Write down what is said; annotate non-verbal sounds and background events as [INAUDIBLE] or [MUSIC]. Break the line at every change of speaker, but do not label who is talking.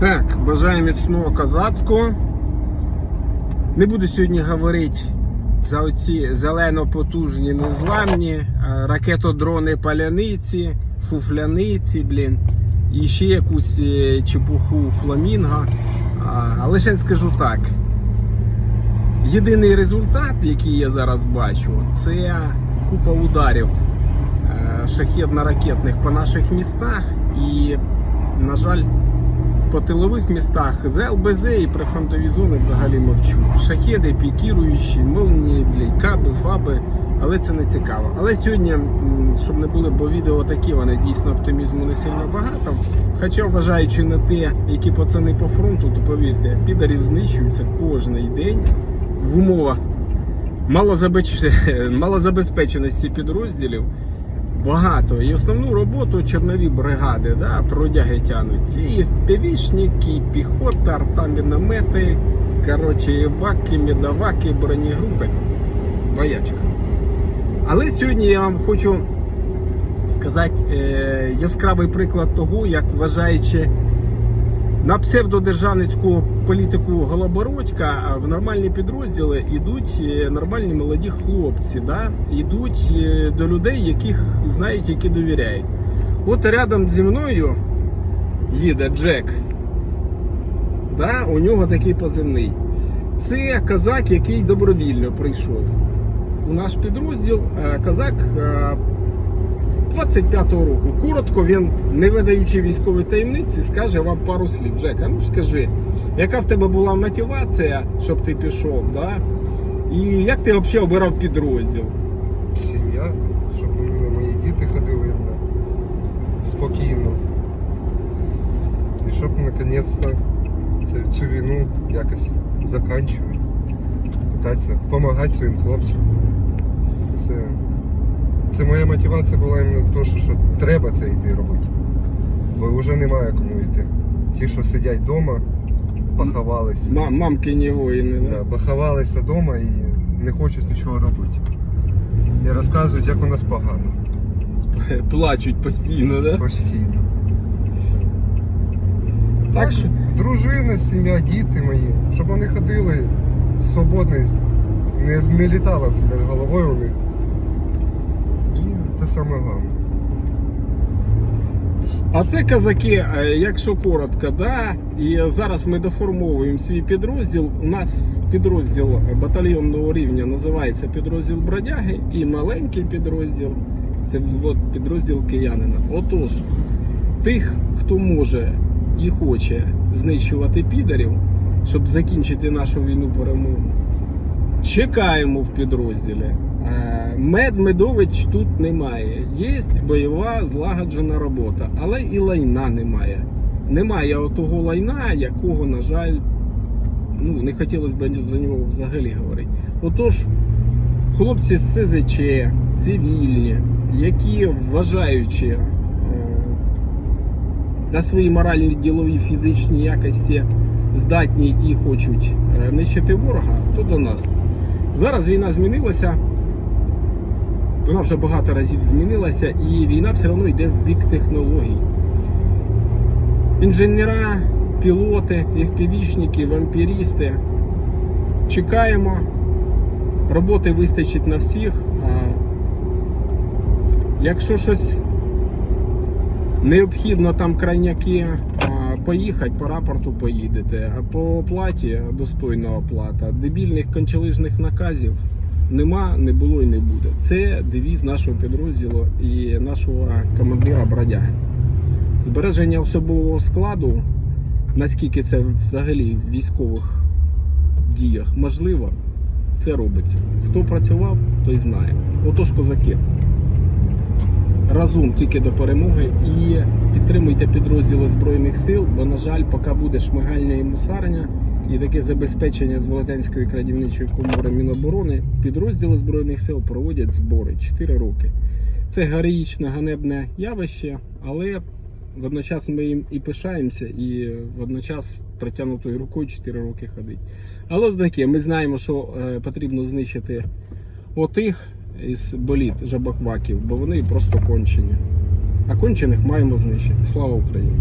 Так, бажаю міцного козацького. Не буду сьогодні говорити за оці зелено-потужні незламні, е, ракетодрони паляниці, фуфляниці, блін, і ще якусь е, чепуху фламінго. А, Але ще скажу так. Єдиний результат, який я зараз бачу, це купа ударів е, шахедно-ракетних по наших містах. І, на жаль, по тилових містах з ЛБЗ і прифронтові зони взагалі мовчу. Шахеди, пікіруючі, молнії, блядь, каби, фаби, але це не цікаво. Але сьогодні, щоб не були, бо відео такі, вони дійсно оптимізму не сильно багато. Хоча, вважаючи на те, які пацани по фронту, то повірте, підарів знищуються кожний день в умовах [LAUGHS] малозабезпеченості підрозділів. Багато. І основну роботу чорнові бригади, да, трудяги тянуть. І півішники, і піхота, арта, міномети, коротше, ваки, медоваки, бронегрупи. Боячка. Але сьогодні я вам хочу сказати е, яскравий приклад того, як вважаючи на псевдодержавницьку політику Голобородька в нормальні підрозділи йдуть е, нормальні молоді хлопці, да? йдуть е, до людей, яких знають, які довіряють. От рядом зі мною їде Джек. Да? У нього такий позивний. Це казак, який добровільно прийшов у наш підрозділ. Е, Казак 25-го року. Коротко він, не видаючи військової таємниці, скаже вам пару слів. Жека, ну скажи, яка в тебе була мотивація, щоб ти пішов, да? і як ти взагалі обирав підрозділ?
Сім'я, щоб мої діти ходили спокійно. І щоб наконець-то цю, війну якось заканчувати. Питатися, допомагати своїм хлопцям. Це, це моя мотивація була іменно то, що, що треба це йти робити. Бо вже немає кому йти. Ті, що сидять вдома, поховалися.
Мам, мамкині воїни.
Да, поховалися вдома і не хочуть нічого робити. І розказують, як у нас погано. [LAUGHS]
Плачуть постійно, да?
Постійно.
Так що,
Дружина, сім'я, діти мої, щоб вони ходили свободно, не, не літало це над головою у них. Саме
а це казаки, е, якщо коротко, да, і зараз ми доформовуємо свій підрозділ. У нас підрозділ батальйонного рівня називається підрозділ бродяги, і маленький підрозділ це взвод підрозділ киянина. Отож, тих, хто може і хоче знищувати підарів, щоб закінчити нашу війну перемогу. Чекаємо в підрозділі. Е, Мед Медович тут немає. Є бойова злагоджена робота, але і лайна немає. Немає отого лайна, якого, на жаль, ну не хотілося б за нього взагалі говорити. Отож, хлопці з СЗЧ, цивільні, які вважаючи е, на свої моральні, ділові, фізичні якості здатні і хочуть е, нищити ворога, то до нас. Зараз війна змінилася. Вона вже багато разів змінилася, і війна все одно йде в бік технологій. Інженера, пілоти, FPV-шники, вампірісти. Чекаємо. Роботи вистачить на всіх. Якщо щось необхідно там крайняки поїхати, по рапорту поїдете. А по оплаті достойна оплата. Дебільних кончелижних наказів нема, не було і не буде. Це девіз нашого підрозділу і нашого командира бродяги. Збереження особового складу, наскільки це взагалі в військових діях можливо, це робиться. Хто працював, той знає. Отож, козаки разом тільки до перемоги і підтримуйте підрозділи Збройних сил, бо, на жаль, поки буде шмигальня і мусарня і таке забезпечення з Велетенської крадівничої комори Міноборони, підрозділи Збройних сил проводять збори 4 роки. Це героїчне ганебне явище, але водночас ми їм і пишаємося, і водночас притягнутою рукою 4 роки ходить. Але таке, ми знаємо, що е, потрібно знищити отих із боліт жабакваків, бо вони просто кончені. А кончених маємо знищити. Слава Україні!